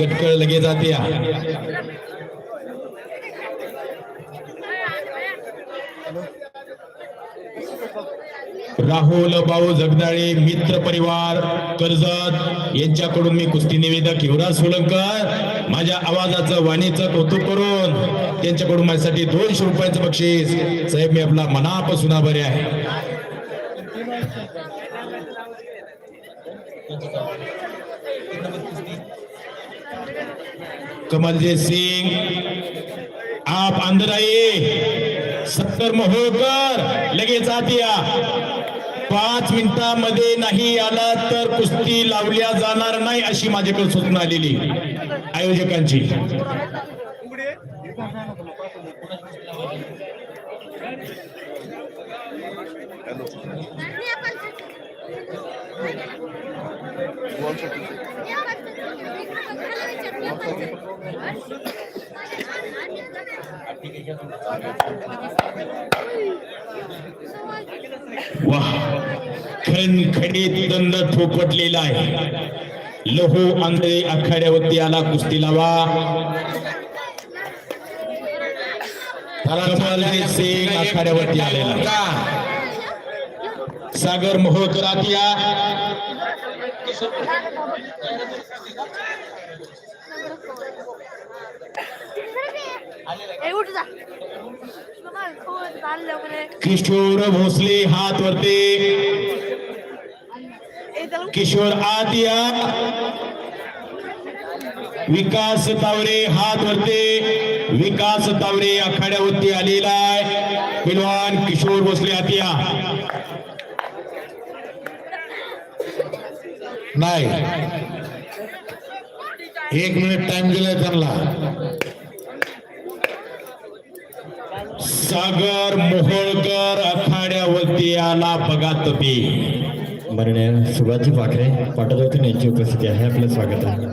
गटकळ लगे जाते राहुल भाऊ जगदाळे मित्र परिवार कर्जत यांच्याकडून मी कुस्ती निवेदक युवराज सोलंकर माझ्या आवाजाचं वाणीचं कौतुक करून त्यांच्याकडून माझ्यासाठी दोनशे रुपयाचं बक्षीस. साहेब मी आपला मनापासून आभारी आहे. कमलजीत सिंग आप अंदर आइए। सत्तर में होकर लगे जातिया पाच मिनिटांमध्ये नाही आला तर कुस्ती लावल्या जाणार नाही अशी माझ्याकडे सूचना आलेली. आयोजकांची. वा खणखणीत दंड थोपटलेला आहे. लहू आंधळे आखाड्यावरती आला कुस्ती लावा. सिंग आखाड्यावरती आलेला सागर मोहोळकर आतिया किशोर भोसले हात वरते किशोर आदिया. विकास तावरे हात वरते विकास तावरे आखाड्यावरती आलेला आहे. पिलवान किशोर भोसले आतिया नाही. एक मिनिट टाइम दिलाय त्यांना. सागर मोहोळकर आखाड्यावरती आला बघा तुम्ही. माननीय सुभाषजी पाखरे पाटोदरतून यांची उपस्थिती आहे आपलं स्वागत आहे.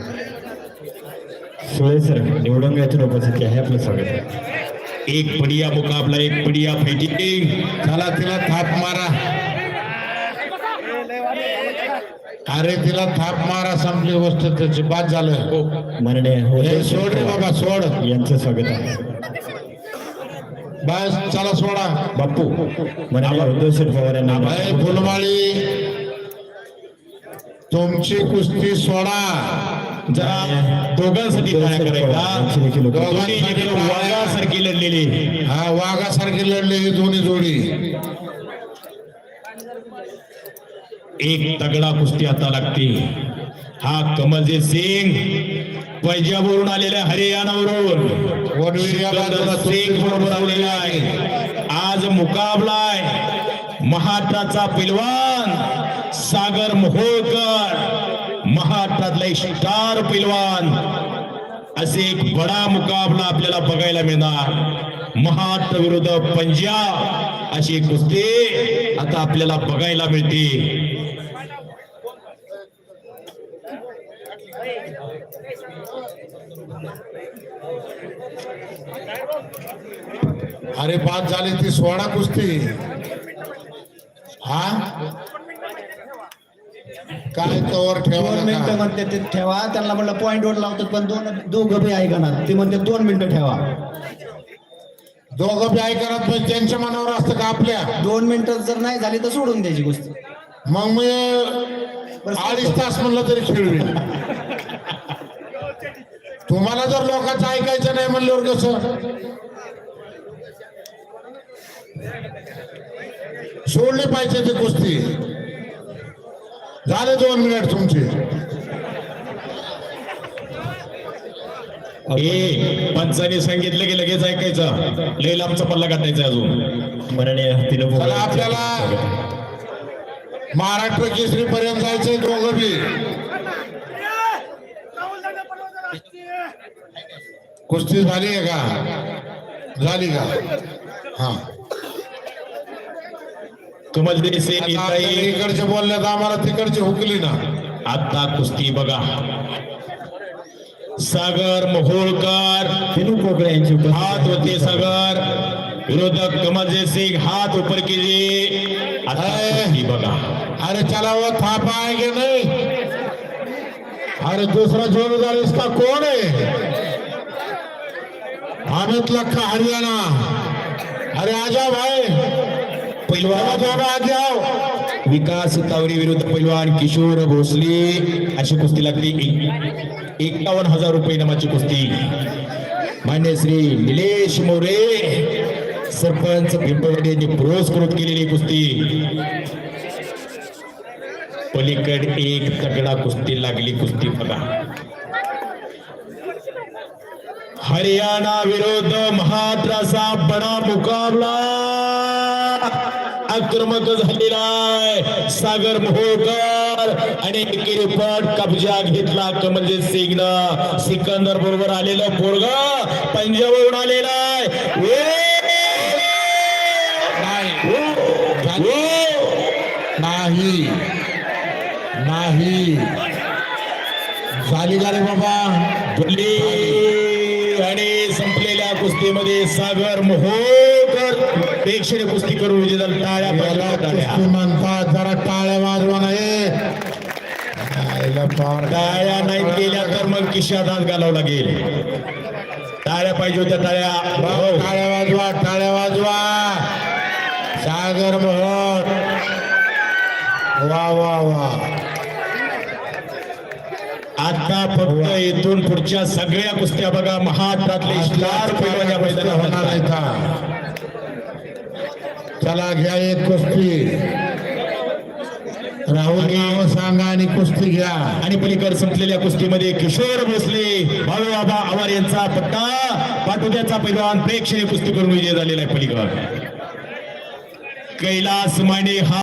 सुळे सर निवडून येथून उपस्थिती आहे आपलं स्वागत आहे. एक पडिया मुकाबला एक पडिया फायटिंग चला तिला अरे तिला थाप मारा संपली वस्तू त्याची बाद झालं. माननीय हे उद्धव सोड रे बाबा सोड. यांचं स्वागत आहे. बस चला सोडा. यांना अरे फुलमाळी तुमची कुस्ती सोडा. दोघांसाठी वाघासारखी लढलेली. हा वाघासारखी लढले ही दोन्ही जोडी. एक तगडा कुस्ती आता लागते. हा कमलजीत सिंग पंजाबवरून आलेल्या हरियाणावरून. सिंग बरोबर आलेला आहे. आज मुकाबला आहे. महाराष्ट्राचा पिलवान सागर मोहोळकर. महाराष्ट्रातला स्टार पिलवान. असे एक बडा मुकाबला आपल्याला बघायला मिळणार. महाराष्ट्र विरुद्ध पंजाब. अशी कुस्ती आता आपल्याला बघायला मिळते. अरे बाद झाली ती सोडा कुस्ती. हा? काय कवर दोन ठेवा मिनिटं. म्हणते ते ठेवा. त्यांना म्हणलं पॉईंट वर लावतात पण दोन दोघं बी ऐकणार. ते म्हणते दोन मिनिटं ठेवा. दोघं बी ऐकणार पण त्यांच्या मनावर असतं का आपल्या? दोन मिनिटं जर नाही झाली तर सोडून द्यायची गोष्ट मग मी अडीच तास म्हणलं तरी खेळवी तुम्हाला जर लोकांचं ऐकायचं नाही म्हणल्यावर कसं? सोडली पाहिजे ती कुस्ती. झाले दोन मिनिट तुमची. ए पंचाने सांगितलं की लगेच ऐकायचं. लय लांबचा पल्ला काढायचा अजून. माननीय तिनं चला आपल्याला महाराष्ट्र केसरी पर्यंत जायचंय दोघं बी. कुस्ती झाली आहे का? झाली का? हा. इथं इकडचे बोलले तर आम्हाला तिकडची हुकली ना. आता कुस्ती बघा. सागर मोहोळकर कोकळे यांची हात होते सागर. विरोधक कमलदेव सिंग हात ऊपर कीजिए। बघा। अरे चला वो थापा आएंगे नहीं? अरे दुसरा जोडीदार इसका कोण आहे? अमित लखा हरियाणा. अरे आजा भाई पैलवान बाबा आगे आओ विकास तावरी विरुद्ध पैलवान किशोर भोसले. अशी कुस्ती लागते एकावन्न हजार रुपये नामाची कुस्ती. मान्य श्री निलेश मोरे. सरपंच पिंपळवाडी यांनी पुरस्कृत केलेली कुस्ती. पलीकड एक तगडा कुस्ती लागली कुस्ती बघा. हरियाणा विरोध महाराष्ट्राचा बडा मुकाबला. आक्रमक झालेला आहे. सागर मोहोळकर आणि एकेरी कब्जा घेतला. कमलजीत सिंगनं सिकंदर बरोबर आलेलं पोरग पंजाबवरून आलेला आहे. नाही. नाही. झाली रे बाबा? आणि संपलेल्या कुस्तीमध्ये सागर मोहोळकर प्रेक्षणीय कुस्ती करून झाला. टाळ्या कुस्ती म्हणतात जरा टाळ्या वाजवा नाही. टाळ्या नाही केल्या तर मग खिशात हात घालावं लागेल. टाळ्या पाहिजे होत्या टाळ्या. हो. टाळ्या वाजवा टाळ्या वाजवा. सागर मोहन वा वा. वा आता फक्त इथून पुढच्या सगळ्या कुस्त्या बघा महाराष्ट्रातले स्टार पैलवान मैदानात होणार आहेत. चला घ्या एक कुस्ती. राहुल नाव सांगा आणि कुस्ती घ्या. आणि पलीकड संपलेल्या कुस्तीमध्ये किशोर भोसले भावे बाबा आवार यांचा पट्टा. पाटोद्याचा पैलवान प्रेक्षणीय कुस्ती करून विजय झालेला आहे पलीकड. कैलास माने हा